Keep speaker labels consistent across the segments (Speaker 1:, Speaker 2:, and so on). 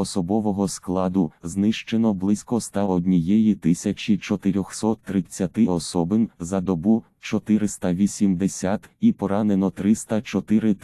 Speaker 1: Особового складу знищено близько 101 430 особин за добу 480 і поранено 304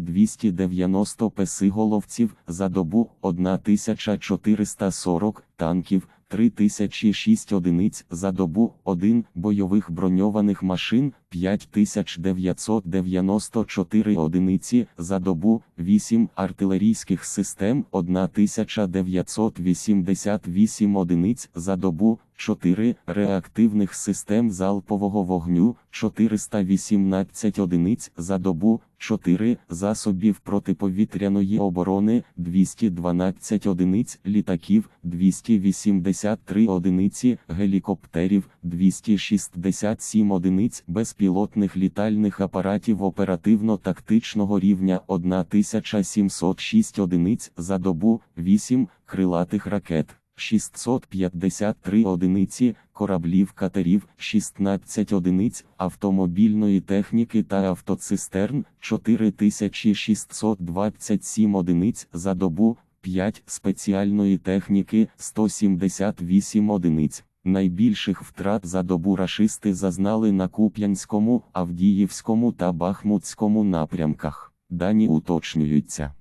Speaker 1: 290 песиголовців за добу 1440 танків. 3006 одиниць за добу, 1 бойових броньованих машин, 5994 одиниці за добу, 8 артилерійських систем, 1988 одиниць за добу, 4 реактивних систем залпового вогню, 418 одиниць за добу, 4 засобів протиповітряної оборони, 212 одиниць літаків, 283 одиниці гелікоптерів, 267 одиниць безпілотних літальних апаратів оперативно-тактичного рівня, 1706 одиниць за добу, 8 крилатих ракет. 653 одиниці, кораблів катерів, 16 одиниць, автомобільної техніки та автоцистерн, 4627 одиниць за добу, 5 спеціальної техніки, 178 одиниць. Найбільших втрат за добу рашисти зазнали на Куп'янському, Авдіївському та Бахмутському напрямках. Дані уточнюються.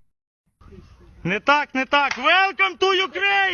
Speaker 2: Не так, не так. Welcome to Ukraine!